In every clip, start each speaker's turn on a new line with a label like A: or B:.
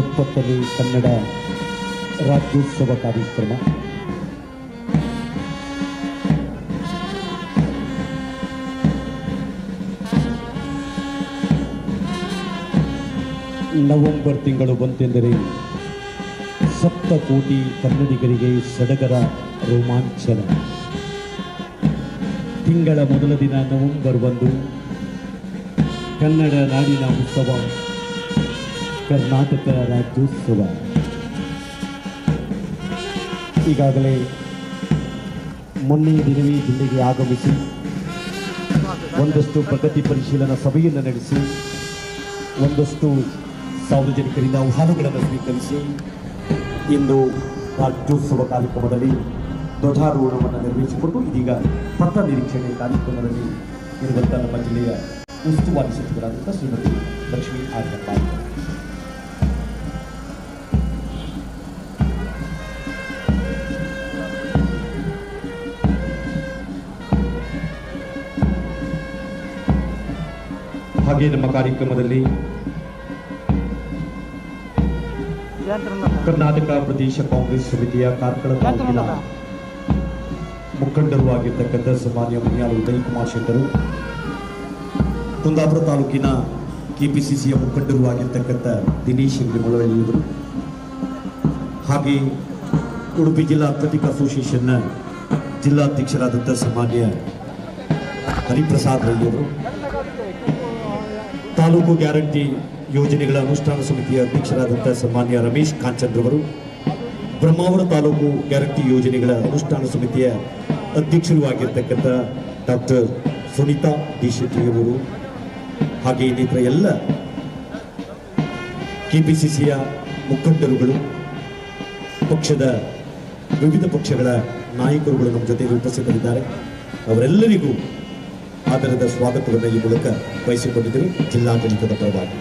A: ಎಪ್ಪತ್ತನೇ ಕನ್ನಡ ರಾಜ್ಯೋತ್ಸವ ಕಾರ್ಯಕ್ರಮ. ನವೆಂಬರ್ ತಿಂಗಳು ಬಂತೆಂದರೆ ಸಪ್ತ ಕೋಟಿ ಕನ್ನಡಿಗರಿಗೆ ಸಡಗರ ರೋಮಾಂಚನ. ತಿಂಗಳ ಮೊದಲ ದಿನ ನವೆಂಬರ್ ಒಂದು, ಕನ್ನಡ ನಾಡಿನ ಉತ್ಸವ. ಕರ್ನಾಟಕ ರಾಜ್ಯೋತ್ಸವ. ಈಗಾಗಲೇ ಮೊನ್ನೆ ದಿನವೇ ಜಿಲ್ಲೆಗೆ ಆಗಮಿಸಿ ಒಂದಷ್ಟು ಪ್ರಗತಿ ಪರಿಶೀಲನಾ ಸಭೆಯನ್ನು ನಡೆಸಿ, ಒಂದಷ್ಟು ಸಾರ್ವಜನಿಕರಿಂದ ಆಹ್ವಾನಗಳನ್ನು ಸ್ವೀಕರಿಸಿ, ಇಂದು ರಾಜ್ಯೋತ್ಸವ ಕಾರ್ಯಕ್ರಮದಲ್ಲಿ ಧ್ವಜಾರೋಹಣವನ್ನು ನೆರವೇರಿಸಿಕೊಂಡು ಇದೀಗ ಪಥ ನಿರೀಕ್ಷಣೆ ಕಾರ್ಯಕ್ರಮದಲ್ಲಿ ಇರುವಂಥ ನಮ್ಮ ಜಿಲ್ಲೆಯ ಉಸ್ತುವಾರಿ ಸಚಿವರಾದಂಥ ಶ್ರೀಮತಿ ಲಕ್ಷ್ಮೀ ಆರ್ಯಪ್ಪ ಹಾಗೆ ನಮ್ಮ ಕಾರ್ಯಕ್ರಮದಲ್ಲಿ ಕರ್ನಾಟಕ ಪ್ರದೇಶ ಕಾಂಗ್ರೆಸ್ ಸಮಿತಿಯ ಕಾರ್ಕಳ ತಾಲೂಕಿನ ಮುಖಂಡರು ಆಗಿರ್ತಕ್ಕಂಥ ಸನ್ಮಾನ್ಯ ಮುನಿಯಾಲ್ ಉದಯ್ ಕುಮಾರ್ ಶೆಟ್ಟರು, ಕುಂದಾಪುರ ತಾಲೂಕಿನ ಕೆಪಿಸಿಸಿಯ ಮುಖಂಡರು ಆಗಿರ್ತಕ್ಕಂಥ ದಿನೇಶ್ ಮುಳವಳ್ಳಿಯವರು, ಹಾಗೆ ಉಡುಪಿ ಜಿಲ್ಲಾ ಅಥ್ಲೆಟಿಕ್ ಅಸೋಸಿಯೇಷನ್ನ ಜಿಲ್ಲಾಧ್ಯಕ್ಷರಾದಂಥ ಸನ್ಮಾನ್ಯ ಹರಿಪ್ರಸಾದ್ ರೈಯವರು ತಾಲೂಕು ಗ್ಯಾರಂಟಿ ಯೋಜನೆಗಳ ಅನುಷ್ಠಾನ ಸಮಿತಿಯ ಅಧ್ಯಕ್ಷರಾದಂಥ ಸನ್ಮಾನ್ಯ ರಮೇಶ್ ಕಾಂಚಂದ್ರವರು ಬ್ರಹ್ಮಾವರ ತಾಲೂಕು ಗ್ಯಾರಂಟಿ ಯೋಜನೆಗಳ ಅನುಷ್ಠಾನ ಸಮಿತಿಯ ಅಧ್ಯಕ್ಷರು ಆಗಿರ್ತಕ್ಕಂಥ ಡಾಕ್ಟರ್ ಸುನೀತಾ ಡಿ ಶೆಟ್ಟಿಯವರು ಹಾಗೆ ಇನ್ನಿತರ ಎಲ್ಲ ಕೆಪಿಸಿಸಿಯ ಮುಖಂಡರುಗಳು, ಪಕ್ಷದ ವಿವಿಧ ಪಕ್ಷಗಳ ನಾಯಕರುಗಳು ನಮ್ಮ ಜೊತೆಗೆ ಉಪಸ್ಥಿತರಿದ್ದಾರೆ. ಅವರೆಲ್ಲರಿಗೂ ಆಧಾರದ ಸ್ವಾಗತವನ್ನು ಈ ಮೂಲಕ ಬಯಸಿಕೊಂಡಿದ್ದರು ಜಿಲ್ಲಾಡಳಿತದ ಪರವಾಗಿ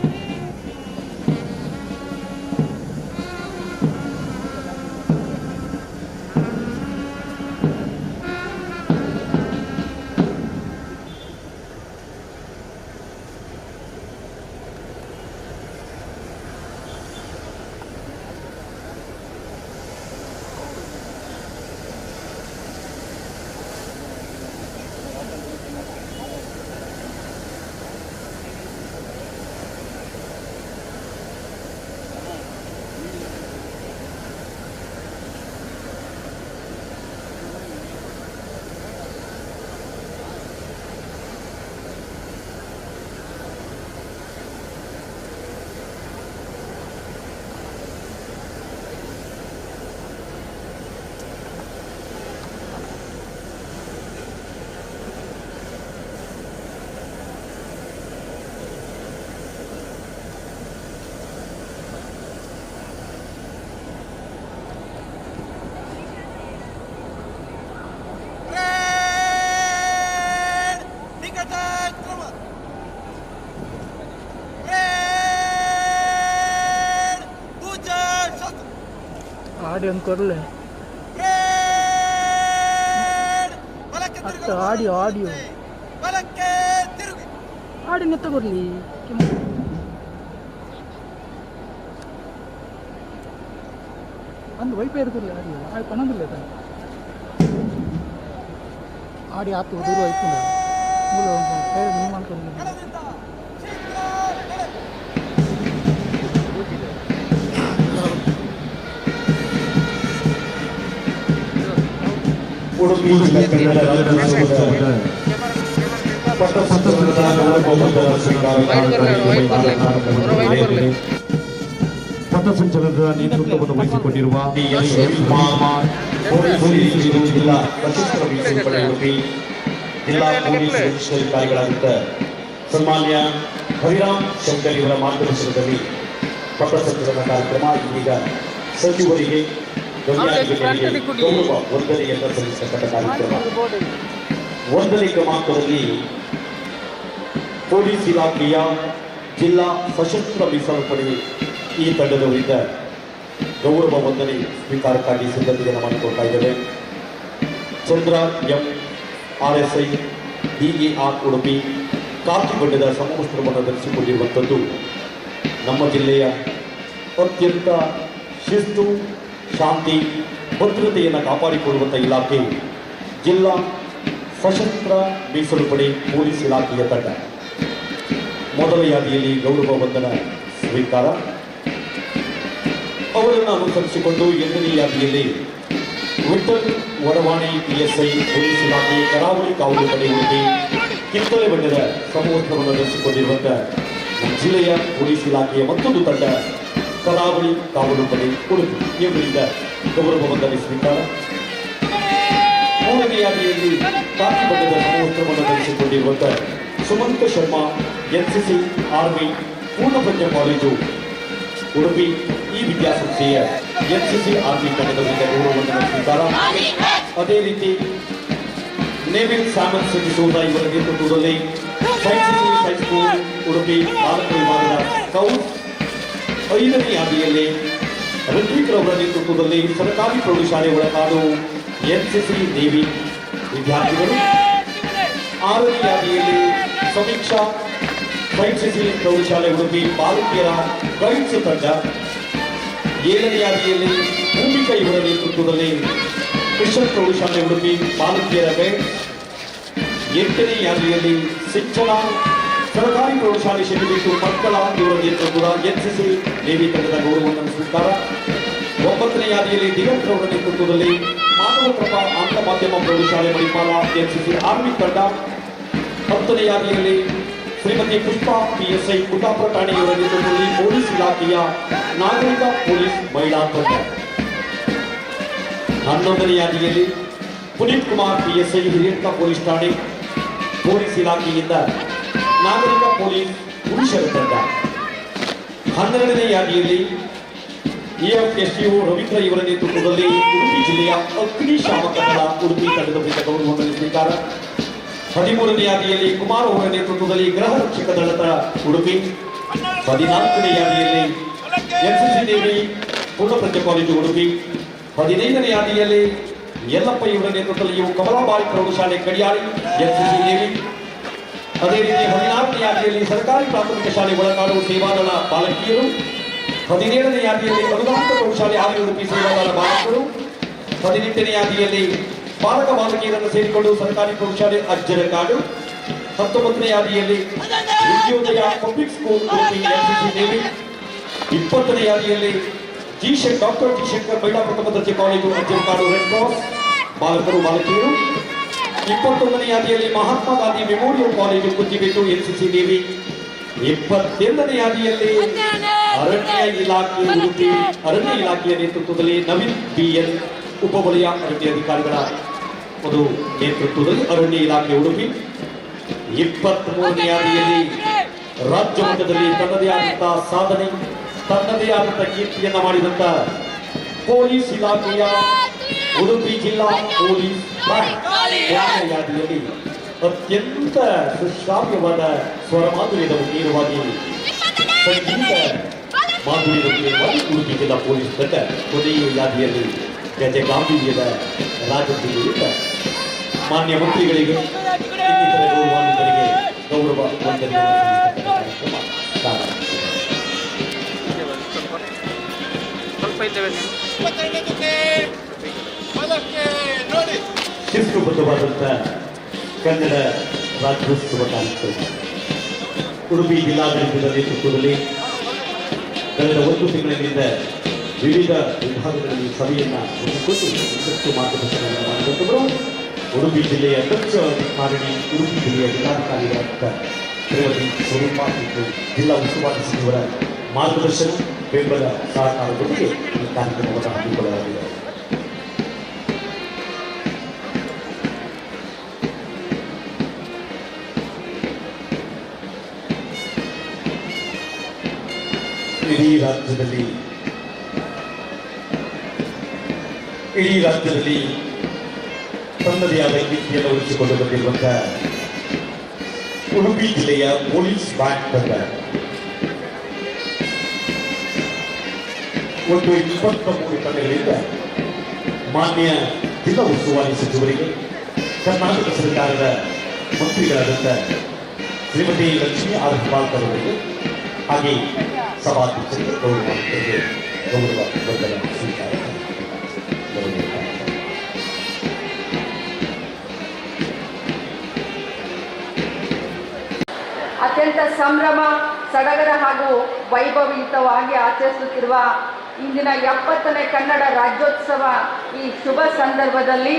B: ஆடியோன்னு குரல். அத்த ஆடியோ ஆடியோ. ஆடியோ எத்த குரலி. அந்த வைஃபை இருக்குல்ல ஆடியோ அது பண்ணதில்லை தான் ஆடி
C: ஆத்து ஒரு வைஃபுங்க
A: ಉಡುಪಿ ಜಿಲ್ಲೆ ಕನ್ನಡ ರಾಜ್ಯೋತ್ಸವದ ಸ್ವೀಕಾರ ಕಾರ್ಯಕ್ರಮದಲ್ಲಿ ಕಾರ್ಯಕ್ರಮದಲ್ಲಿ ಪಥಸಂಚಲನದ ನೇತೃತ್ವವನ್ನು ವಹಿಸಿಕೊಂಡಿರುವ ಜಿಲ್ಲಾ ಜಿಲ್ಲಾ ಪೊಲೀಸ್ ವರಿಷ್ಠಾಧಿಕಾರಿಗಳಾಗಿದ್ದ ಸನ್ಮಾನ್ಯ ಹರಿರಾಮ್ ಶಂಕರ್ ಇವರ ಮಾರ್ಗದರ್ಶನದಲ್ಲಿ ಪಥಸಂಚಲನ ಕಾರ್ಯಕ್ರಮ ಇದೀಗ ಸಚಿವರಿಗೆ ಒಂದನೇ ಕ್ರಮಾಂಕದಲ್ಲಿ ಪೊಲೀಸ್ ಇಲಾಖೆಯ ಜಿಲ್ಲಾ ಸಶಸ್ತ್ರ ಮೀಸಲು ಪಡೆ ಈ ತಂಡದವರಿಂದ ಗೌರವ ವಂದನೆ ಸ್ವೀಕಾರಕ್ಕಾಗಿ ಸಿದ್ಧತೆಯನ್ನು ಮಾಡಿಕೊಳ್ತಾ ಇದ್ದೇವೆ. Chandra M R S I ಡಿಇಆರ್ Udupi khaki ಬಣ್ಣದ ಸಮವಸ್ತ್ರವನ್ನು ಧರಿಸಿಕೊಂಡಿರುವಂಥದ್ದು ನಮ್ಮ ಜಿಲ್ಲೆಯ ಅತ್ಯಂತ ಶಿಸ್ತು ಶಾಂತಿ, ಭದ್ರತೆಯನ್ನು ಕಾಪಾಡಿಕೊಳ್ಳುವಂಥ ಇಲಾಖೆ ಜಿಲ್ಲಾ ಸಶಸ್ತ್ರ ಮೀಸಲು ಪಡೆ ಪೊಲೀಸ್ ಇಲಾಖೆಯ ತಂಡ. ಮೊದಲ ಯಾದಿಯಲ್ಲಿ ಗೌರವ ವಂದನ ಸ್ವೀಕಾರ. ಅವರನ್ನು ಅನುಸರಿಸಿಕೊಂಡು ಎರಡನೇ ಯಾದಿಯಲ್ಲಿ ವಿಠಲ್ ವಡವಾಣಿ ಪಿಎಸ್ಐ ಪೊಲೀಸ್ ಇಲಾಖೆ ಕರಾವಳಿ ಕಾವಲು ಪಡೆ ಉಡುಪಿ ಕಿತ್ತಳೆ ಬಣ್ಣದ ಸಮವಸ್ತ್ರವನ್ನು ಧರಿಸಿಕೊಂಡಿರುವಂತ ಜಿಲ್ಲೆಯ ಪೊಲೀಸ್ ಇಲಾಖೆಯ ಮತ್ತೊಂದು ತಂಡ ಕರಾವಳಿ ಕಾವಲು ಪಡೆ ಉಡುಪಿ ಇವರಿಂದ ಗೌರವ ವಂದನೆ ಸ್ವೀಕಾರ. ಮೂರನೇ ಯಾದಿಯಲ್ಲಿ ಕಾಕಿ ಬಣ್ಣದ ಸಮವಸ್ತ್ರವನ್ನು ಧರಿಸಿಕೊಂಡಿರುವಂತ Sumanta Sharma NCC army Purnaprajna college, Udupi, ಈ ವಿದ್ಯಾಸಂಸ್ಥೆಯ ಎನ್ಸಿಸಿ ಆರ್ಮಿ ತಂಡದವರಿಂದ ಗೌರವವನ್ನು ಸ್ವೀಕಾರ. ಅದೇ ರೀತಿ ನೇವಿಲ್ ಸಾಮನ್ ಸೂದ ಇವರ ನೇತೃತ್ವದಲ್ಲಿ ಸೈನ್ಸ್ ಹೈಸ್ಕೂಲ್, ಉಡುಪಿ, ಬಾಲಕ ವಿಭಾಗದ ಐದನೇ ಯಾದಿಯಲ್ಲಿ ಋತ್ವಿಕ್ ರವರ ನೇತೃತ್ವದಲ್ಲಿ ಸರ್ಕಾರಿ ಪ್ರೌಢಶಾಲೆ ಒಳಕಾಡು ಎನ್ಸಿಸಿ ದೇವಿ ವಿದ್ಯಾರ್ಥಿಗಳು, ಆರನೇ ಯಾದಿಯಲ್ಲಿ ಸಮೀಕ್ಷಾ ವೈಟ್ಸಿಸಿ ಪ್ರೌಢಶಾಲೆ ಉಡುಪಿ ಬಾಲಕಿಯರ ಗೈಡ್ಸ್ ತಂಡ. ಏಳನೇ ಯಾದಿಯಲ್ಲಿ ಭೂಮಿಕಾ ಇವರ ನೇತೃತ್ವದಲ್ಲಿ ಕ್ರಿಶ್ಚಿಯನ್ ಪ್ರೌಢಶಾಲೆ ಉಡುಪಿ ಬಾಲಕಿಯರ ಗೈಡ್ ಎಂಟನೇ ಯಾದಿಯಲ್ಲಿ ಶಿಕ್ಷಣ ಸರ್ಕಾರಿ ಪ್ರೌಢಶಾಲೆ ಶನಿಬಿಟ್ಟು ಮಕ್ಕಳ ಆಂದೋಲನೆಯನ್ನು ನೇತೃತ್ವದ ಎನ್ಸಿಸಿ ನೇವಿ ತಂಡದ ಗೌರವವನ್ನು ಸುತ್ತಾರ ಒಂಬತ್ತನೇ ಯಾದಿಯಲ್ಲಿ ದಿಗಂತ್ ಅವರ ನೇತೃತ್ವದಲ್ಲಿ ಮಾನವ ಪ್ರಭಾ ಆಂಗ್ಲ ಮಾಧ್ಯಮ ಪ್ರೌಢಶಾಲೆ ಮಣಿಪಾಲ ಎನ್ಸಿಸಿ ಆರ್ಮಿ ತಂಡ. ಹತ್ತನೇ ಯಾದಿಯಲ್ಲಿ ಶ್ರೀಮತಿ ಪುಷ್ಪಾ ಪಿಎಸ್ಐ ಕುಟಾಪುರ ಠಾಣೆಯವರ ನೇತೃತ್ವದಲ್ಲಿ ಪೊಲೀಸ್ ಇಲಾಖೆಯ ನಾಗರಿಕ ಪೊಲೀಸ್ ಮಹಿಳಾ ತಂಡ. ಹನ್ನೊಂದನೇ ಯಾದಿಯಲ್ಲಿ ಪುನೀತ್ ಕುಮಾರ್ ಪಿಎಸ್ಐ ಹಿರಿಯಡ್ಕ ಪೊಲೀಸ್ ಠಾಣೆ ಪೊಲೀಸ್ ಇಲಾಖೆಯಿಂದ ನಾಗರಿಕ ಪೊಲೀಸ್ ಪುರುಷರ ತಂಡ. ಹನ್ನೆರಡನೇ ಯಾದಿಯಲ್ಲಿ ಎಎಫ್ಎಸ್ಯು ರವೀಂದ್ರ ಇವರ ನೇತೃತ್ವದಲ್ಲಿ ಉಡುಪಿ ಜಿಲ್ಲೆಯ ಅಗ್ನಿಶಾಮಕ ದಳ ಉಡುಪಿ ತಂಡದ ಬಳಿಕ ಗೌರವವನ್ನು ಸ್ವೀಕಾರ. ಹದಿಮೂರನೇ ಯಾದಿಯಲ್ಲಿ ಕುಮಾರ್ ಅವರ ನೇತೃತ್ವದಲ್ಲಿ ಗೃಹ ರಕ್ಷಕ ದಳದ ಉಡುಪಿ. ಹದಿನಾಲ್ಕನೇ ಯಾದಿಯಲ್ಲಿ ಎನ್ಸಿಸಿ ದೇವಿ ಪೂರ್ಣಪ್ರಜ್ಞ ಕಾಲೇಜು ಉಡುಪಿ. ಹದಿನೈದನೇ ಯಾದಿಯಲ್ಲಿ ಯಲ್ಲಪ್ಪ ಇವರ ನೇತೃತ್ವದಲ್ಲಿ ಇವು ಕಮಲಾಬಾಯಿ ಪ್ರೌಢಶಾಲೆ ಕಡಿಯಾಳಿ ಎನ್ಸಿಸಿ ನೇವಿ ಅದೇ ರೀತಿ ಹದಿನಾರನೇ ಯಾದಿಯಲ್ಲಿ ಸರ್ಕಾರಿ ಪ್ರಾಥಮಿಕ ಶಾಲೆ ಒಳಗಾಡು ಸೇವಾದಳ ಬಾಲಕಿಯರು, ಹದಿನೇಳನೇ ಯಾದಿಯಲ್ಲಿ ಅನುದಾನಿತ ಪ್ರೌಢಶಾಲೆ ಆದಿ ಉಡುಪಿ ಸೇವಾದಳ ಬಾಲಕರು, ಹದಿನೆಂಟನೇ ಯಾದಿಯಲ್ಲಿ ಬಾಲಕ ಬಾಲಕಿಯರನ್ನು ಸೇರಿಕೊಂಡು ಸರ್ಕಾರಿ ಪ್ರೌಢಶಾಲೆ ಅಜ್ಜರ ಕಾಡು, ಹತ್ತೊಂಬತ್ತನೇ ಯಾದಿಯಲ್ಲಿ ವಿದ್ಯೋದಯ ಪಬ್ಲಿಕ್ ಸ್ಕೂಲ್ ಇಪ್ಪತ್ತನೇ ಯಾದಿಯಲ್ಲಿ G Shankar doctor G Shankar ಮಹಿಳಾ ಪ್ರಥಮ ದರ್ಜೆ ಕಾಲೇಜು ಅಜ್ಜರಕಾಡು ರೆಡ್ ಕ್ರಾಸ್ ಬಾಲಕರು, ಬಾಲಕಿಯರು. ಇಪ್ಪತ್ತೊಂದನೇ ಯಾದಿಯಲ್ಲಿ Mahatma Gandhi memorial college Kunjibettu NCC ದೇವಿ ಇಪ್ಪತ್ತೆರಡನೇ ಯಾದಿಯಲ್ಲಿ ಅರಣ್ಯ ಇಲಾಖೆ ಉಡುಪಿ, ಅರಣ್ಯ ಇಲಾಖೆಯ ನೇತೃತ್ವದಲ್ಲಿ ನವೀನ್ ಬಿಎಲ್ ಉಪವಲಯ ಅರಣ್ಯ ಅಧಿಕಾರಿಗಳ ಒಂದು ನೇತೃತ್ವದಲ್ಲಿ ಅರಣ್ಯ ಇಲಾಖೆ ಉಡುಪಿ. ಇಪ್ಪತ್ತ್ ಮೂರನೇ ಯಾದಿಯಲ್ಲಿ ರಾಜ್ಯ ಮಟ್ಟದಲ್ಲಿ ತನ್ನದೇ ಆದಂತಹ ಸಾಧನೆ, ತನ್ನದೇ ಆದಂತಹ ಕೀರ್ತಿಯನ್ನ ಮಾಡಿದಂತ ಪೊಲೀಸ್ ಇಲಾಖೆಯ ಉಡುಪಿ ಜಿಲ್ಲಾ ಪೊಲೀಸ್ ಬ್ಯಾಂಕ್ ಎರಡನೇ ಯಾದಿಯಲ್ಲಿ ಅತ್ಯಂತ ಸುಶ್ರಾವ್ಯವಾದ ಸ್ವರ ಮಾಧುರ್ಯದ ನೇರವಾಗಿ ಸಂಗೀತ ಮಾಧುರ್ಯದ ನೇರವಾಗಿ ಉಡುಪಿ ಜಿಲ್ಲಾ ಪೊಲೀಸ್ ತಂಡ ಕೊನೆಯ ಯಾದಿಯಲ್ಲಿ ಗಜ ಗಾಂಭೀರ್ಯದ ರಾಜಕೀಯದಿಂದ ಮಾನ್ಯ ಮಂತ್ರಿಗಳಿಗೆ ಇನ್ನಿತರ ಗೌರವಾನ್ವಿತರಿಗೆ ಗೌರವ ವಂದನೆಯನ್ನು ಸಲ್ಲಿಸತಕ್ಕಂಥ ಕಾರ್ಯಕ್ರಮ ಪ್ರಾರಂಭ.
D: ಸ್ವಲ್ಪ ಇದ್ದೇವೆ
A: ಶಿಸ್ತುಬದ್ಧವಾದಂಥ ಕನ್ನಡ ರಾಜ್ಯೋತ್ಸವ ಕಾರ್ಯಕ್ರಮ. ಉಡುಪಿ ಜಿಲ್ಲಾಡಳಿತದ ನೇತೃತ್ವದಲ್ಲಿ ಕಳೆದ ಒಂದು ತಿಂಗಳಿನಿಂದ ವಿವಿಧ ವಿಭಾಗಗಳಲ್ಲಿ ಸಭೆಯನ್ನು ಹೊಂದಿಕೊಂಡು ಇನ್ನಷ್ಟು ಮಾರ್ಗದರ್ಶನವನ್ನು ಮಾಡಿದಂಥವರು ಉಡುಪಿ ಜಿಲ್ಲೆಯ ದಕ್ಷ ಅಧಿಕಾರಿಣಿ ಉಡುಪಿ ಜಿಲ್ಲೆಯ ಜಿಲ್ಲಾಧಿಕಾರಿಗಳಾದ ಶ್ರೀಮತಿ ಸ್ವರೂಪ ಮತ್ತು ಜಿಲ್ಲಾ ಉಸ್ತುವಾರಿ ಸಚಿವರ ಮಾರ್ಗದರ್ಶನ, ಬೆಂಬಲ ಸಹಕಾರದೊಂದಿಗೆ ಈ ಕಾರ್ಯಕ್ರಮವನ್ನು ಹಮ್ಮಿಕೊಳ್ಳಲಾಗಿದೆ. ರಾಜ್ಯದಲ್ಲಿ ಇಡೀ ರಾಜ್ಯದಲ್ಲಿ ತನ್ನದೇ ಆದ ಕೀರ್ತಿಯನ್ನು ಉಳಿಸಿಕೊಂಡು ಬಂದಿರುವಂತಹ ಉಡುಪಿ ಜಿಲ್ಲೆಯ ಪೊಲೀಸ್ ಬ್ಯಾಂಕ್ ತಂಡ ಒಟ್ಟು ಇಪ್ಪತ್ತ ಮೂರು ತಂಡಗಳಿಂದ ಮಾನ್ಯ ಜಿಲ್ಲಾ ಉಸ್ತುವಾರಿ ಸಚಿವರಿಗೆ ಕರ್ನಾಟಕ ಸರ್ಕಾರದ ಮಂತ್ರಿಗಳಾದಂಥ ಶ್ರೀಮತಿ ಲಕ್ಷ್ಮೀ ಆರ್ ಹೆಬ್ಬಾಳ್ಕರ್ ಅವರಿಗೆ ಹಾಗೆ ಸಭಾಧ್ಯಕ್ಷರಿಗೆ ಗೌರವ ಸ್ವೀಕಾರ
E: ಅತ್ಯಂತ ಸಂಭ್ರಮ, ಸಡಗರ ಹಾಗೂ ವೈಭವಯುತವಾಗಿ ಆಚರಿಸುತ್ತಿರುವ ಇಂದಿನ ಎಪ್ಪತ್ತನೇ ಕನ್ನಡ ರಾಜ್ಯೋತ್ಸವ ಈ ಶುಭ ಸಂದರ್ಭದಲ್ಲಿ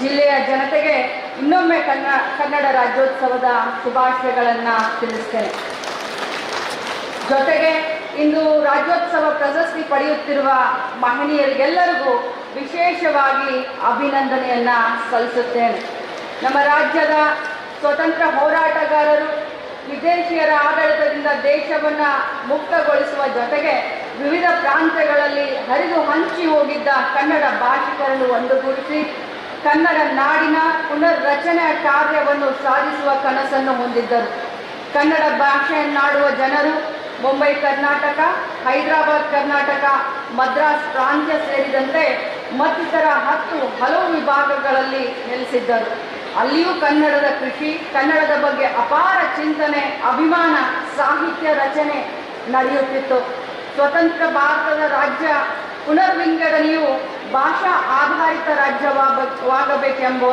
E: ಜಿಲ್ಲೆಯ ಜನತೆಗೆ ಇನ್ನೊಮ್ಮೆ ಕನ್ನ, ಕನ್ನಡ ರಾಜ್ಯೋತ್ಸವದ ಶುಭಾಶಯಗಳನ್ನು ತಿಳಿಸ್ತೇನೆ. ಜೊತೆಗೆ ಇಂದು ರಾಜ್ಯೋತ್ಸವ ಪ್ರಶಸ್ತಿ ಪಡೆಯುತ್ತಿರುವ ಮಹನೀಯರಿಗೆಲ್ಲರಿಗೂ ವಿಶೇಷವಾಗಿ ಅಭಿನಂದನೆಯನ್ನ ಸಲ್ಲಿಸುತ್ತೇನೆ. ನಮ್ಮ ರಾಜ್ಯದ ಸ್ವತಂತ್ರ ಹೋರಾಟಗಾರರು, ವಿದೇಶಿಯರ ಆಡಳಿತದಿಂದ ದೇಶವನ್ನ ಮುಕ್ತಗೊಳಿಸುವ ಜೊತೆಗೆ ವಿವಿಧ ಪ್ರಾಂತ್ಯಗಳಲ್ಲಿ ಹರಿದು ಹಂಚಿ ಹೋಗಿದ್ದ ಕನ್ನಡ ಭಾಷಿಕರನ್ನು ಒಂದುಗೂಡಿಸಿ, ಕನ್ನಡ ನಾಡಿನ ಪುನರ್ರಚನೆಯ ಕಾರ್ಯವನ್ನು ಸಾಧಿಸುವ ಕನಸನ್ನು ಹೊಂದಿದ್ದರು. ಕನ್ನಡ ಭಾಷೆಯನ್ನಾಡುವ ಜನರು ಮುಂಬೈ, ಕರ್ನಾಟಕ, ಹೈದರಾಬಾದ್, ಕರ್ನಾಟಕ, ಮದ್ರಾಸ್, ಪ್ರಾಂತ್ಯ ಸೇರಿದಂತೆ ಮತ್ತಿತರ ಹತ್ತು ಹಲವು ವಿಭಾಗಗಳಲ್ಲಿ ನೆಲೆಸಿದ್ದರು. ಅಲ್ಲಿಯೂ ಕನ್ನಡದ ಕೃಷಿ, ಕನ್ನಡದ ಬಗ್ಗೆ ಅಪಾರ ಚಿಂತನೆ, ಅಭಿಮಾನ, ಸಾಹಿತ್ಯ ರಚನೆ ನಡೆಯುತ್ತಿತ್ತು. ಸ್ವತಂತ್ರ ಭಾರತದ ರಾಜ್ಯ ಪುನರ್ವಿಂಗಡನೆಯು ಭಾಷಾ ಆಧಾರಿತ ರಾಜ್ಯವಾಗಬೇಕೆಂಬ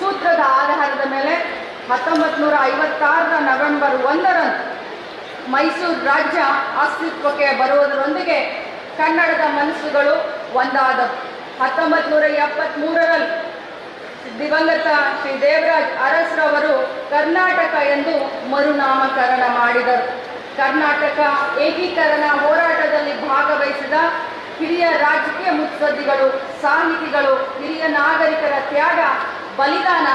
E: ಸೂತ್ರದ ಆಧಾರದ ಮೇಲೆ ಹತ್ತೊಂಬತ್ತು ನೂರ ಐವತ್ತಾರರ ನವೆಂಬರ್ ಒಂದರಂದು ಮೈಸೂರು ರಾಜ್ಯ ಅಸ್ತಿತ್ವಕ್ಕೆ ಬರುವುದರೊಂದಿಗೆ ಕನ್ನಡದ ಮನಸ್ಸುಗಳು ಒಂದಾದವು. ಹತ್ತೊಂಬತ್ತು ನೂರ ಎಪ್ಪತ್ತ್ಮೂರರಲ್ಲಿ ದಿವಂಗತ ಶ್ರೀ ದೇವರಾಜ್ ಅರಸ್ರವರು ಕರ್ನಾಟಕ ಎಂದು ಮರುನಾಮಕರಣ ಮಾಡಿದರು. ಕರ್ನಾಟಕ ಏಕೀಕರಣ ಹೋರಾಟದಲ್ಲಿ ಭಾಗವಹಿಸಿದ ಹಿರಿಯ ರಾಜಕೀಯ ಮುತ್ಸದ್ದಿಗಳು, ಸಾಹಿತಿಗಳು, ಹಿರಿಯ ನಾಗರಿಕರ ತ್ಯಾಗ, ಬಲಿದಾನ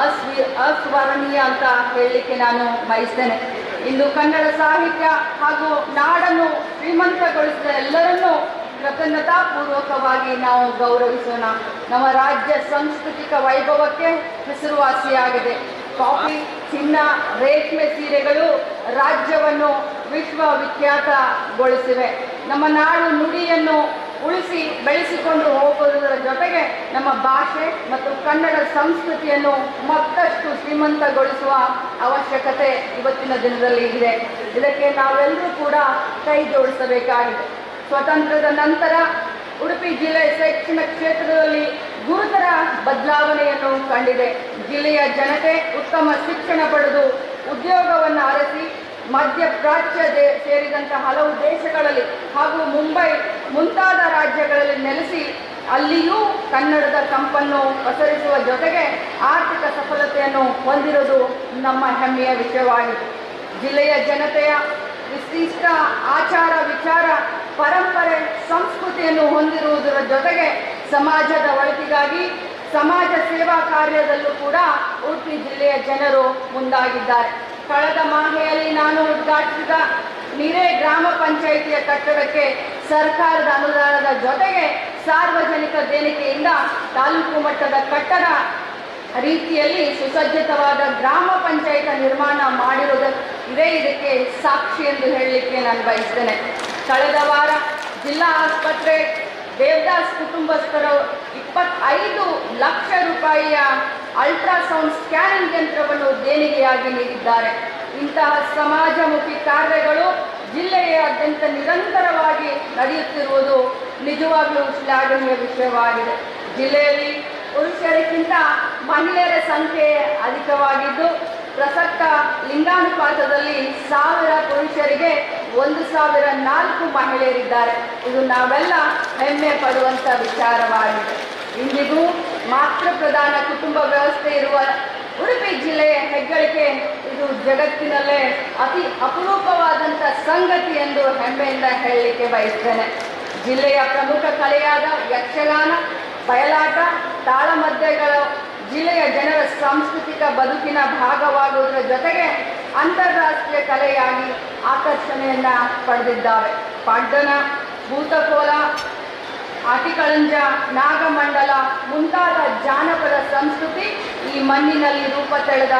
E: ಅಸ್ವಿ, ಅಸ್ಮರಣೀಯ ಅಂತ ಹೇಳಲಿಕ್ಕೆ ನಾನು ಬಯಸ್ತೇನೆ. ಇಂದು ಕನ್ನಡ ಸಾಹಿತ್ಯ ಹಾಗೂ ನಾಡನ್ನು ಶ್ರೀಮಂತಗೊಳಿಸಿದ ಎಲ್ಲರನ್ನೂ ಕೃತಜ್ಞತಾಪೂರ್ವಕವಾಗಿ ನಾವು ಗೌರವಿಸೋಣ. ನಮ್ಮ ರಾಜ್ಯ ಸಾಂಸ್ಕೃತಿಕ ವೈಭವಕ್ಕೆ ಹೆಸರುವಾಸಿಯಾಗಿದೆ. ಕಾಫಿ, ಚಿನ್ನ, ರೇಷ್ಮೆ ಸೀರೆಗಳು ರಾಜ್ಯವನ್ನು ವಿಶ್ವವಿಖ್ಯಾತಗೊಳಿಸಿವೆ. ನಮ್ಮ ನಾಡು ನುಡಿಯನ್ನು ಉಳಿಸಿ, ಬೆಳೆಸಿಕೊಂಡು ಹೋಗುವುದರ ಜೊತೆಗೆ ನಮ್ಮ ಭಾಷೆ ಮತ್ತು ಕನ್ನಡ ಸಂಸ್ಕೃತಿಯನ್ನು ಮತ್ತಷ್ಟು ಶ್ರೀಮಂತಗೊಳಿಸುವ ಅವಶ್ಯಕತೆ ಇವತ್ತಿನ ದಿನದಲ್ಲಿ ಇದೆ. ಇದಕ್ಕೆ ನಾವೆಲ್ಲರೂ ಕೂಡ ಕೈ ಜೋಡಿಸಬೇಕಾಗಿದೆ. ಸ್ವತಂತ್ರದ ನಂತರ ಉಡುಪಿ ಜಿಲ್ಲೆ ಶಿಕ್ಷಣ ಕ್ಷೇತ್ರದಲ್ಲಿ ಗುರುತರ ಬದಲಾವಣೆಯನ್ನು ಕಂಡಿದೆ. ಜಿಲ್ಲೆಯ ಜನತೆ ಉತ್ತಮ ಶಿಕ್ಷಣ ಪಡೆದು ಉದ್ಯೋಗವನ್ನು ಅರಸಿ ಮಧ್ಯ ಪ್ರಾಚ್ಯ ದೇ ಸೇರಿದಂಥ ಹಲವು ದೇಶಗಳಲ್ಲಿ ಹಾಗೂ ಮುಂಬೈ ಮುಂತಾದ ರಾಜ್ಯಗಳಲ್ಲಿ ನೆಲೆಸಿ ಅಲ್ಲಿಯೂ ಕನ್ನಡದ ಕಂಪನ್ನು ಪಸರಿಸುವ ಜೊತೆಗೆ ಆರ್ಥಿಕ ಸಫಲತೆಯನ್ನು ಹೊಂದಿರುವುದು ನಮ್ಮ ಹೆಮ್ಮೆಯ ವಿಷಯವಾಗಿದೆ. ಜಿಲ್ಲೆಯ ಜನತೆಯ ವಿಶಿಷ್ಟ ಆಚಾರ ವಿಚಾರ, ಪರಂಪರೆ, ಸಂಸ್ಕೃತಿಯನ್ನು ಹೊಂದಿರುವುದರ ಜೊತೆಗೆ ಸಮಾಜದ ಒಳಿತಿಗಾಗಿ ಸಮಾಜ ಸೇವಾ ಕಾರ್ಯದಲ್ಲೂ ಕೂಡ ಉಡುಪಿ ಜಿಲ್ಲೆಯ ಜನರು ಮುಂದಾಗಿದ್ದಾರೆ. ಕಳೆದ ಮಾಹೆಯಲ್ಲಿ ನಾನು ಉದ್ಘಾಟಿಸಿದ ನೀರೇ ಗ್ರಾಮ ಪಂಚಾಯಿತಿಯ ಕಟ್ಟಡಕ್ಕೆ ಸರ್ಕಾರದ ಅನುದಾನದ ಜೊತೆಗೆ ಸಾರ್ವಜನಿಕ ದೇಣಿಗೆಯಿಂದ ತಾಲೂಕು ಮಟ್ಟದ ಕಟ್ಟಡ ರೀತಿಯಲ್ಲಿ ಸುಸಜ್ಜಿತವಾದ ಗ್ರಾಮ ಪಂಚಾಯತ್ ನಿರ್ಮಾಣ ಮಾಡಿರೋದು ಇದೇ ಇದಕ್ಕೆ ಸಾಕ್ಷಿ ಎಂದು ಹೇಳಲಿಕ್ಕೆ ನಾನು ಬಯಸ್ತೇನೆ. ಕಳೆದ ವಾರ ಜಿಲ್ಲಾ ಆಸ್ಪತ್ರೆ ದೇವದಾಸ್ ಕುಟುಂಬಸ್ಥರು ಇಪ್ಪತ್ತೈದು ಲಕ್ಷ ರೂಪಾಯಿಯ ಅಲ್ಟ್ರಾಸೌಂಡ್ ಸ್ಕ್ಯಾನಿಂಗ್ ಯಂತ್ರವನ್ನು ದೇಣಿಗೆಯಾಗಿ ನೀಡಿದ್ದಾರೆ. ಇಂತಹ ಸಮಾಜಮುಖಿ ಕಾರ್ಯಗಳು ಜಿಲ್ಲೆಯಾದ್ಯಂತ ನಿರಂತರವಾಗಿ ನಡೆಯುತ್ತಿರುವುದು ನಿಜವಾಗ್ಲೂ ಶ್ಲಾಘನೀಯ ವಿಷಯವಾಗಿದೆ. ಜಿಲ್ಲೆಯಲ್ಲಿ ಪುರುಷರಿಗಿಂತ ಮಹಿಳೆಯರ ಸಂಖ್ಯೆ ಅಧಿಕವಾಗಿದ್ದು, ಪ್ರಸಕ್ತ ಲಿಂಗಾನುಪಾತದಲ್ಲಿ ಸಾವಿರ ಪುರುಷರಿಗೆ ಒಂದು ಸಾವಿರ ನಾಲ್ಕು ಮಹಿಳೆಯರಿದ್ದಾರೆ. ಇದು ನಾವೆಲ್ಲ ಹೆಮ್ಮೆ ಪಡುವಂಥ ವಿಚಾರವಾಗಿದೆ. ಇಂದಿಗೂ ಮಾತೃ ಪ್ರಧಾನ ಕುಟುಂಬ ವ್ಯವಸ್ಥೆ ಇರುವ ಉಡುಪಿ ಜಿಲ್ಲೆಯ ಹೆಗ್ಗಳಿಕೆ, ಇದು ಜಗತ್ತಿನಲ್ಲೇ ಅತಿ ಅಪರೂಪವಾದಂಥ ಸಂಗತಿ ಎಂದು ಹೆಮ್ಮೆಯಿಂದ ಹೇಳಲಿಕ್ಕೆ ಬಯಸ್ತೇನೆ. ಜಿಲ್ಲೆಯ ಪ್ರಮುಖ ಕಲೆಯಾದ ಯಕ್ಷಗಾನ, ಬಯಲಾಟ, ತಾಳಮದ್ದೆಗಳು ಜಿಲ್ಲೆಯ ಜನರ ಸಾಂಸ್ಕೃತಿಕ ಬದುಕಿನ ಭಾಗವಾಗುವುದರ ಜೊತೆಗೆ ಅಂತಾರಾಷ್ಟ್ರೀಯ ಕಲೆಯಾಗಿ ಆಕರ್ಷಣೆಯನ್ನು ಪಡೆದಿದ್ದಾವೆ ಪಡ್ಡನ ಭೂತಕೋಲ ಆಟಿಕಳಂಜ ನಾಗಮಂಡಲ ಮುಂತಾದ ಜಾನಪದ ಸಂಸ್ಕೃತಿ ಈ ಮಣ್ಣಿನಲ್ಲಿ ರೂಪ ತಳೆದ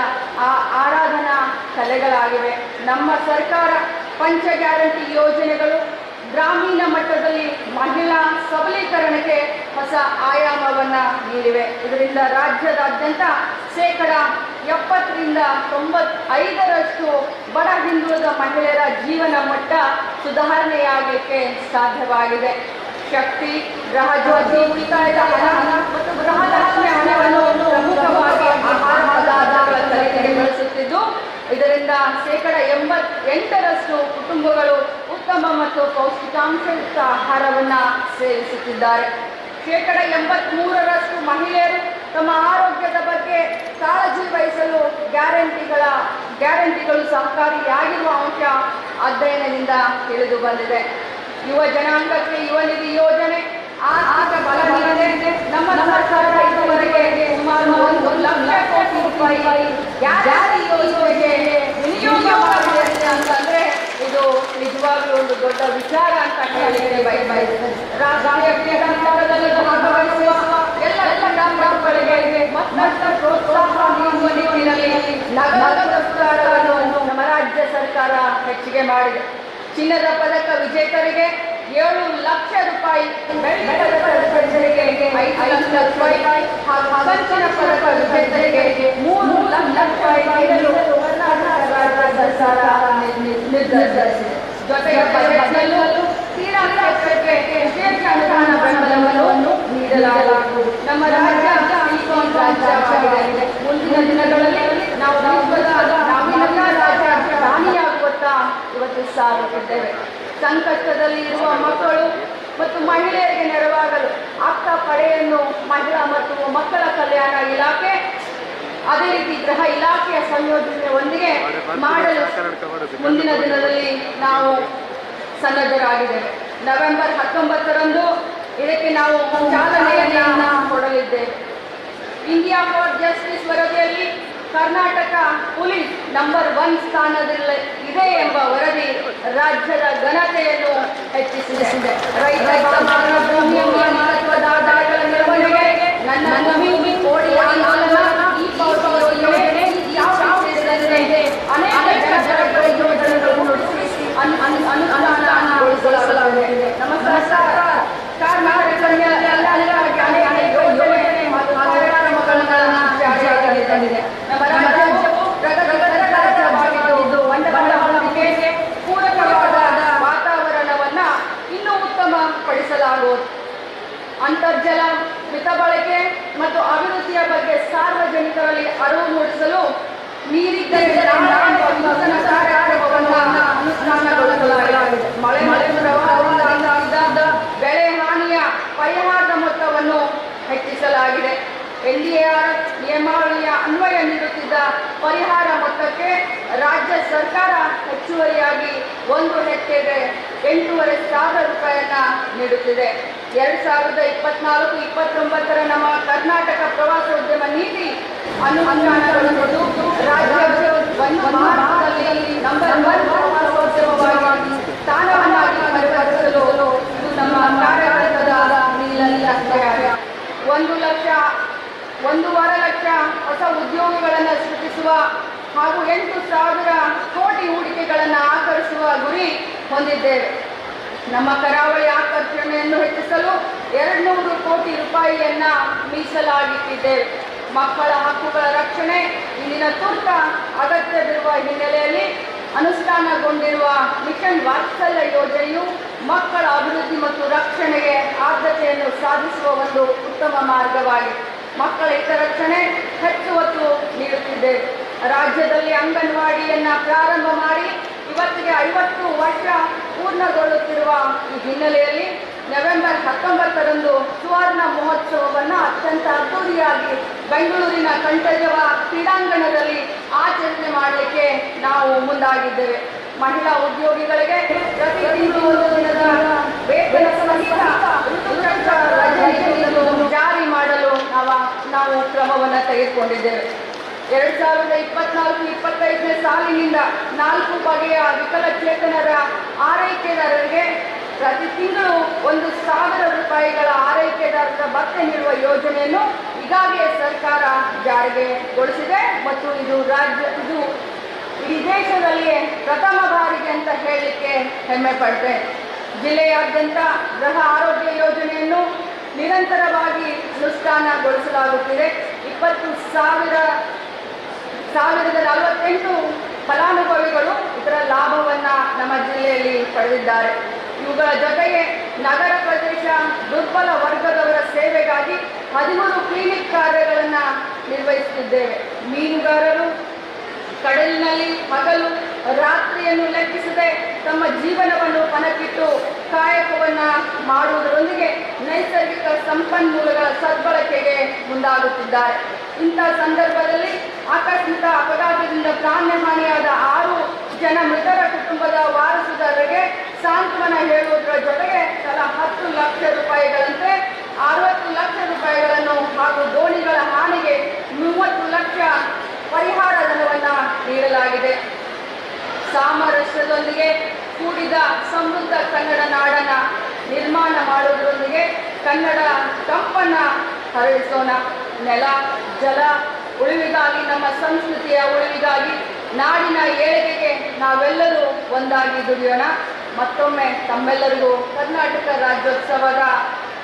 E: ಆ ಆರಾಧನಾ ಕಲೆಗಳಾಗಿವೆ. ನಮ್ಮ ಸರ್ಕಾರ ಪಂಚ ಗ್ಯಾರಂಟಿ ಯೋಜನೆಗಳು ಗ್ರಾಮೀಣ ಮಟ್ಟದಲ್ಲಿ ಮಹಿಳಾ ಸಬಲೀಕರಣಕ್ಕೆ ಹೊಸ ಆಯಾಮವನ್ನು ನೀಡಿವೆ. ಇದರಿಂದ ರಾಜ್ಯದಾದ್ಯಂತ ಶೇಕಡ ಎಪ್ಪತ್ತರಿಂದ ತೊಂಬತ್ತೈದರಷ್ಟು ಬಡ ಹಿಂದುಳಿದ ಮಹಿಳೆಯರ ಜೀವನ ಮಟ್ಟ ಸುಧಾರಣೆಯಾಗಲಿಕ್ಕೆ ಸಾಧ್ಯವಾಗಿದೆ. ಶಕ್ತಿ ಗೃಹಜ್ಯೋತಿ ಉಳಿತಾಯದ ಹಣ ಮತ್ತು ಗೃಹಲಕ್ಷ್ಮಿ ಹಣವನ್ನು ಪ್ರಮುಖವಾಗಿ ಆಹಾರ ಪದಾರ್ಥಗಳ ಖರೀದಿಗೆ ಬಳಸುತ್ತಿದ್ದು, ಇದರಿಂದ ಶೇಕಡ ಎಂಬತ್ತೆಂಟರಷ್ಟು ಕುಟುಂಬಗಳು ಉತ್ತಮ ಮತ್ತು ಪೌಷ್ಟಿಕಾಂಶಯುಕ್ತ ಆಹಾರವನ್ನು ಸೇವಿಸುತ್ತಿದ್ದಾರೆ. ಶೇಕಡ ಎಂಬತ್ಮೂರರಷ್ಟು ಮಹಿಳೆಯರು ತಮ್ಮ ಆರೋಗ್ಯದ ಬಗ್ಗೆ ಕಾಳಜಿ ವಹಿಸಲು ಗ್ಯಾರಂಟಿಗಳ, ಗ್ಯಾರಂಟಿಗಳು ಸಹಕಾರಿಯಾಗಿರುವ ಅಂಶ ಅಧ್ಯಯನದಿಂದ ತಿಳಿದು ಬಂದಿದೆ. ಯುವ ಜನಾಂಗಕ್ಕೆ ಯುವ ನಿಧಿ ಯೋಜನೆ, ಆರ್ಥಿಕ ಬಲ ನೀಡಿದೆ ನಮ್ಮ ಸರ್ಕಾರ ಇದುವರೆಗೆ ಸುಮಾರು ಒಂದು ಲಕ್ಷ ಕೋಟಿ ರೂಪಾಯಿ ಯೋಜನೆಗೆ ವಿನಿಯೋಗ ಮಾಡಿದೆ ಅಂತಂದ್ರೆ ಇದು ನಿಜವಾಗ್ಲೂ ಒಂದು ದೊಡ್ಡ ವಿಚಾರ ಅಂತ ಹೇಳಿದ್ರೆ ಬೈ ಬೈ. ಕ್ರೀಡಾಂಗಣದಲ್ಲಿ ಭಾಗವಹಿಸುವ ಎಲ್ಲ ಮತ್ತಷ್ಟು ಪ್ರೋತ್ಸಾಹ ನೀಡುವ ನಿಟ್ಟಿನಲ್ಲಿ ನಗರ ಸರ್ಕಾರವನ್ನು ನಮ್ಮ ರಾಜ್ಯ ಸರ್ಕಾರ ಹೆಚ್ಚಿಗೆ ಮಾಡಿದೆ. ಚಿನ್ನದ ಪದಕ ವಿಜೇತರಿಗೆ ಏಳು ಲಕ್ಷ ರೂಪಾಯಿ ಕಂಚಿನ ಪದಕ ವಿಜೇತರಿಗೆ ಮೂರು ಲಕ್ಷ ರೂಪಾಯಿ ನೀಡಲು ಕರ್ನಾಟಕ ಸರ್ಕಾರ ನಿರ್- ನಿರ್ಧರಿಸಿದೆ. ಜೊತೆಗೆ ಬಜೆಟ್ನಲ್ಲೂ ಕ್ರೀಡಾ ಕ್ಷೇತ್ರಕ್ಕೆ ವಿಶೇಷ ಅನುದಾನ ನಮ್ಮ ರಾಜ್ಯ ರಾಜ್ಯವಾಗಿದೆ ಮುಂದಿನ ದಿನಗಳಲ್ಲಿ ನಾವು ವಿಶ್ವದ ಇವತ್ತು ಸಾಗುತ್ತಿದ್ದೇವೆ. ಸಂಕಷ್ಟದಲ್ಲಿ ಇರುವ ಮಕ್ಕಳು ಮತ್ತು ಮಹಿಳೆಯರಿಗೆ ನೆರವಾಗಲು ಅಕ್ಕ ಪಡೆಯನ್ನು ಮಹಿಳಾ ಮತ್ತು ಮಕ್ಕಳ ಕಲ್ಯಾಣ ಇಲಾಖೆ, ಅದೇ ರೀತಿ ಗೃಹ ಇಲಾಖೆಯ ಸಂಯೋಜನೆಯೊಂದಿಗೆ ಮಾಡಲು ಮುಂದಿನ ದಿನದಲ್ಲಿ ನಾವು ಸನ್ನದ್ಧರಾಗಿದ್ದೇವೆ. ನವೆಂಬರ್ ಹತ್ತೊಂಬತ್ತರಂದು ಇದಕ್ಕೆ ನಾವು ಚಾಲನೆಯನ್ನ ಕೊಡಲಿದ್ದೇವೆ. ಇಂಡಿಯಾ ಫಾರ್ ಜಸ್ಟಿಸ್ ವರದಿಯಲ್ಲಿ ಕರ್ನಾಟಕ ಪೊಲೀಸ್ ನಂಬರ್ ಒನ್ ಸ್ಥಾನದಲ್ಲಿ ಇದೆ ಎಂಬ ವರದಿ ರಾಜ್ಯದ ಘನತೆಯನ್ನು ಹೆಚ್ಚಿಸಿದೆ. ರೈತ ನನ್ನ ಭೂಮಿ ಕೋಡಿ ಆಂದೋಲನ ಈ ಪೌರ ಯೋಜನೆ ಯಾವ ಸೇರಿದಂತೆ ಅನೇಕ ಜನಪರ ಯೋಜನೆಗಳು ರೂಪಿಸಿ ಅನು- ಅನು- ಅನುಷ್ಠಾನಗೊಳಿಸಲಾಗಿದೆ ನಮ್ಮ ಸರ್ಕಾರ ಕರ್ನಾಟಕದಲ್ಲಿ ಎಲ್ಲ ಅನೇಕ ಅನೇಕ ಯೋಜನೆ ಮತ್ತು ಕಾರ್ಯಕ್ರಮಗಳನ್ನು ಜಾರಿಗೆ ತಂದಿದೆ ನಮ್ಮ ರಾಜ್ಯವು ಪ್ರಗತಿಪರ ರಾಜ್ಯವಾಗಿದ್ದು ಬಂಡವಾಳ ಹೂಡಿಕೆಗೆ ಪೂರಕವಾದ ವಾತಾವರಣವನ್ನ ಇನ್ನೂ ಉತ್ತಮ ಪಡಿಸಲಾಗುವುದು ಅಂತರ್ಜಲ ಮಿತ ಬಳಕೆ ಮತ್ತು ಅಭಿವೃದ್ಧಿಯ ಬಗ್ಗೆ ಸಾರ್ವಜನಿಕರಲ್ಲಿ ಅರಿವು ಮೂಡಿಸಲು ಮಳೆ ಮಳೆ ಪ್ರವಾಹದಿಂದ ಬೆಳೆ ಹಾನಿಯ ಪರಿಹಾರದ ಮೊತ್ತವನ್ನು ಹೆಚ್ಚಿಸಲಾಗಿದೆ. ಎನ್ಡಿಆರ್ ನಿಯಮಾವಳಿಯ ಅನ್ವಯ ನೀಡುತ್ತಿದ್ದ ಪರಿಹಾರ ಮೊತ್ತಕ್ಕೆ ರಾಜ್ಯ ಸರ್ಕಾರ ಹೆಚ್ಚುವರಿಯಾಗಿ ಒಂದು ಹೆಕ್ಟೇರ್ಗೆ ಎಂಟೂವರೆ ಸಾವಿರ ರೂಪಾಯಿಯನ್ನ ನೀಡುತ್ತಿದೆ. ಎರಡು ಸಾವಿರದ ಇಪ್ಪತ್ನಾಲ್ಕು, ಇಪ್ಪತ್ತೊಂಬತ್ತರ ನಮ್ಮ ಕರ್ನಾಟಕ ಪ್ರವಾಸೋದ್ಯಮ ನೀತಿ ಅನುಷ್ಠಾನಗೊಳಿಸಿದ್ದು ರಾಜ್ಯ ಒಂದು ಭಾರತದಲ್ಲಿ ನಂಬರ್ ಒನ್ ಪ್ರವಾಸೋದ್ಯಮವಾಗಿ ಸ್ಥಾನವನ್ನಾಗಿ ಪರಿವರ್ತಿಸಲು ಇದು ನಮ್ಮ ಕಾರ್ಯತಂತ್ರದ ನೀಲನಕ್ಷೆ. ಒಂದು ಲಕ್ಷ, ಒಂದೂವರೆ ಲಕ್ಷ ಹೊಸ ಉದ್ಯೋಗಿಗಳನ್ನು ಸೃಷ್ಟಿಸುವ ಹಾಗೂ ಎಂಟು ಸಾವಿರ ಕೋಟಿ ಹೂಡಿಕೆಗಳನ್ನು ಆಕರ್ಷಿಸುವ ಗುರಿ ಹೊಂದಿದ್ದೇವೆ ನಮ್ಮ ಕರಾವಳಿ ಆಕರ್ಷಣೆಯನ್ನು ಹೆಚ್ಚಿಸಲು ಎರಡು ನೂರು ಕೋಟಿ ರೂಪಾಯಿಯನ್ನ ಮೀಸಲಾಗಿಟ್ಟಿದೆ ಮಕ್ಕಳ ಹಕ್ಕುಗಳ ರಕ್ಷಣೆ ಇಂದಿನ ತುರ್ತ ಅಗತ್ಯವಿರುವ ಹಿನ್ನೆಲೆಯಲ್ಲಿ ಅನುಷ್ಠಾನಗೊಂಡಿರುವ ಮಿಷನ್ ವಾತ್ಸಲ್ಯ ಯೋಜನೆಯು ಮಕ್ಕಳ ಅಭಿವೃದ್ಧಿ ಮತ್ತು ರಕ್ಷಣೆಗೆ ಆದ್ಯತೆಯನ್ನು ಸಾಧಿಸುವ ಒಂದು ಉತ್ತಮ ಮಾರ್ಗವಾಗಿದೆ. ಮಕ್ಕಳ ಹಿತರಕ್ಷಣೆ ಹೆಚ್ಚು ಒತ್ತು ನೀಡುತ್ತಿದೆ. ರಾಜ್ಯದಲ್ಲಿ ಅಂಗನವಾಡಿಯನ್ನ ಪ್ರಾರಂಭ ಮಾಡಿ ಇವತ್ತಿಗೆ ಐವತ್ತು ವರ್ಷ ಪೂರ್ಣಗೊಳ್ಳುತ್ತಿರುವ ಈ ಹಿನ್ನೆಲೆಯಲ್ಲಿ ನವೆಂಬರ್ ಹತ್ತೊಂಬತ್ತರಂದು ಸುವರ್ಣ ಮಹೋತ್ಸವವನ್ನು ಅತ್ಯಂತ ಅದ್ದೂರಿಯಾಗಿ ಬೆಂಗಳೂರಿನ ಕಂಠಜವ ಕ್ರೀಡಾಂಗಣದಲ್ಲಿ ಆಚರಣೆ ಮಾಡಲಿಕ್ಕೆ ನಾವು ಮುಂದಾಗಿದ್ದೇವೆ. ಮಹಿಳಾ ಉದ್ಯೋಗಿಗಳಿಗೆ ಪ್ರತಿ ತಿಂಗಳು ದಿನದ ವೇತನ ಸಹಿತ ಜಾರಿ ಮಾಡಲು ನಾವು ನಾವು ಕ್ರಮವನ್ನು ತೆಗೆದುಕೊಂಡಿದ್ದೇವೆ. ಎರಡು ಸಾವಿರದ ಇಪ್ಪತ್ನಾಲ್ಕು ಇಪ್ಪತ್ತೈದನೇ ಸಾಲಿನಿಂದ ನಾಲ್ಕು ಬಗೆಯ ವಿಕಲಚೇತನರ ಆರೈಕೆದಾರರಿಗೆ ಪ್ರತಿ ತಿಂಗಳು ಒಂದು ಸಾವಿರ ರೂಪಾಯಿಗಳ ಆರೈಕೆದಾರರ ಭತ್ತೆ ನೀಡುವ ಯೋಜನೆಯನ್ನು ಈಗಾಗಲೇ ಸರ್ಕಾರ ಜಾರಿಗೆಗೊಳಿಸಿದೆ ಮತ್ತು ಇದು ರಾಜ್ಯ, ಇದು ಇಡೀ ದೇಶದಲ್ಲಿಯೇ ಪ್ರಥಮ ಬಾರಿಗೆ ಅಂತ ಹೇಳಲಿಕ್ಕೆ ಹೆಮ್ಮೆ ಪಡ್ತೇನೆ ಜಿಲ್ಲೆಯಾದ್ಯಂತ ಗೃಹ ಆರೋಗ್ಯ ಯೋಜನೆಯನ್ನು ನಿರಂತರವಾಗಿ ಅನುಷ್ಠಾನಗೊಳಿಸಲಾಗುತ್ತಿದೆ. ಇಪ್ಪತ್ತು ಸಾವಿರ ಸಾವಿರದ ನಲವತ್ತೆಂಟು ಫಲಾನುಭವಿಗಳು ಇದರ ಲಾಭವನ್ನು ನಮ್ಮ ಜಿಲ್ಲೆಯಲ್ಲಿ ಪಡೆದಿದ್ದಾರೆ. ಇವುಗಳ ಜೊತೆಗೆ ನಗರ ಪ್ರದೇಶ ದುರ್ಬಲ ವರ್ಗದವರ ಸೇವೆಗಾಗಿ ಹದಿಮೂರು ಕ್ಲಿನಿಕ್ ಕಾರ್ಯಗಳನ್ನು ನಿರ್ವಹಿಸುತ್ತಿದ್ದೇವೆ. ಮೀನುಗಾರರು, ಕಡಲಿನಲ್ಲಿ ಹಗಲು ರಾತ್ರಿಯನ್ನು ಲೆಕ್ಕಿಸದೆ ತಮ್ಮ ಜೀವನವನ್ನು ಪಣಕ್ಕಿಟ್ಟು ಕಾಯಕವನ್ನು ಮಾಡುವುದರೊಂದಿಗೆ ನೈಸರ್ಗಿಕ ಸಂಪನ್ಮೂಲಗಳ ಸದ್ಬಳಕೆಗೆ ಮುಂದಾಗುತ್ತಿದ್ದಾರೆ. ಇಂಥ ಸಂದರ್ಭದಲ್ಲಿ ಆಕಸ್ಮಿಕ ಅಪಘಾತದಿಂದ ಪ್ರಾಣಹಾನಿಯಾದ ಆರು ಜನ ಮೃತರ ಕುಟುಂಬದ ವಾರಸುದಾರರಿಗೆ ಸಾಂತ್ವನ ಹೇಳುವುದರ ಜೊತೆಗೆ ತಲಾ ಹತ್ತು ಲಕ್ಷ ರೂಪಾಯಿಗಳಂತೆ ಅರವತ್ತು ಲಕ್ಷ ರೂಪಾಯಿಗಳನ್ನು ಹಾಗೂ ದೋಣಿಗಳ ಹಾನಿಗೆ ಮೂವತ್ತು ಲಕ್ಷ ಪರಿಹಾರ ಧನವನ್ನು ನೀಡಲಾಗಿದೆ. ಸಾಮರಸ್ಯದೊಂದಿಗೆ ಕೂಡಿದ ಸಮೃದ್ಧ ಕನ್ನಡ ನಾಡನ ನಿರ್ಮಾಣ ಮಾಡುವುದರೊಂದಿಗೆ ಕನ್ನಡ ಕಂಪನ್ನ ಹರಡಿಸೋಣ. ನೆಲ, ಜಲ ಉಳಿವಿಗಾಗಿ ನಮ್ಮ ಸಂಸ್ಕೃತಿಯ ಉಳಿವಿಗಾಗಿ ನಾಡಿನ ಏಳಿಗೆಗೆ ನಾವೆಲ್ಲರೂ ಒಂದಾಗಿ ದುಡಿಯೋಣ. ಮತ್ತೊಮ್ಮೆ ತಮ್ಮೆಲ್ಲರಿಗೂ ಕರ್ನಾಟಕ ರಾಜ್ಯೋತ್ಸವದ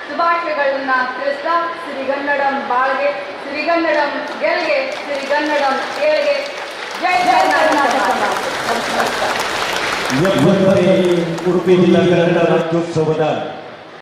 E: ಶುಭಾಶಯಗಳನ್ನ ತಿಳಿಸ್ತಾ ಸಿರಿಗನ್ನಡಂ ಬಾಳ್ಗೆ, ಶ್ರೀಗನ್ನಡಂ ಗೆಲ್ಗೆ, ಶ್ರೀಗನ್ನಡಂ ಏಳ್ಗೆ. ಜೈ ಜೈ ಕರ್ನಾಟಕ ನಮಸ್ಕಾರ
A: ಎಪ್ಪತ್ತನೇ ಉಡುಪಿ ಜಿಲ್ಲಾ ಕನ್ನಡ ರಾಜ್ಯೋತ್ಸವದ